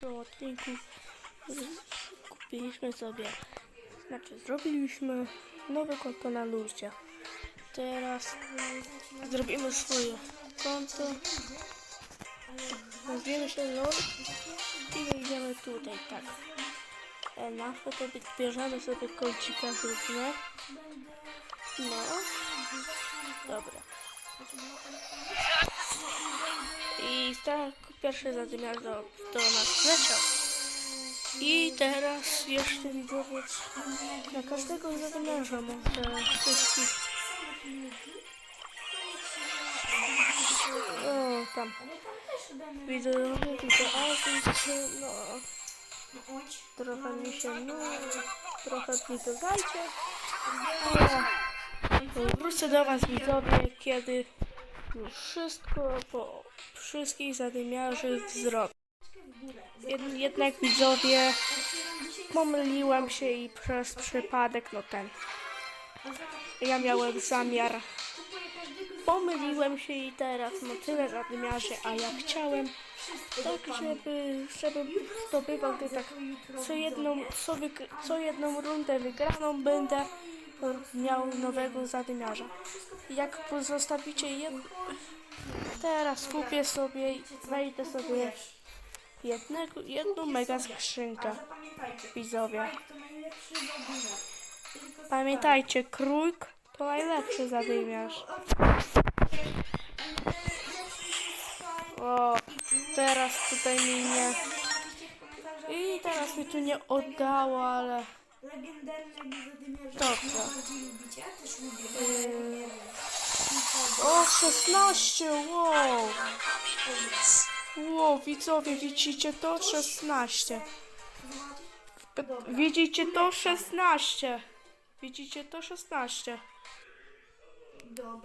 do kupiliśmy sobie, znaczy zrobiliśmy nowe konto na luzie. Teraz zrobimy swoje konto. Nazwiemy się LOL i wejdziemy tutaj, tak. E, Nasze to by- bierzemy sobie kolcika zróbmy. No. Dobra. I tak pierwszy zadymiarz do, do nas leciał. I teraz jeszcze widzowie na każdego zadymiarza może wszystkich. O, tam. Widzowie tutaj Azji, no. Trochę mi się, no, trochę mi to zajdzie. Wrócę do was widzowie, kiedy wszystko po wszystkich zadymiarzy zrobię. Jed, jednak widzowie, pomyliłem się i przez przypadek, no ten. Ja miałem zamiar. Pomyliłem się i teraz no tyle zadymiarzy, a ja chciałem tak, żeby, żeby zdobywał ty tak co jedną, co, co jedną rundę wygraną będę miał nowego zadymiarza. Jak zostawicie jed... Teraz kupię sobie, wejdę sobie jednego, jedną mega skrzynkę, widzowie. Pamiętajcie, krójk to najlepszy zadymiarz. O, teraz tutaj mi nie... I teraz mi tu nie oddało, ale... Legendarnego zadymiarza. Dobrze. Bardziej lubicie? Ja też lubię. O, 16, wow! Wow, widzowie, widzicie to? 16. P- Widzicie to? 16. Widzicie to? 16. Dobra.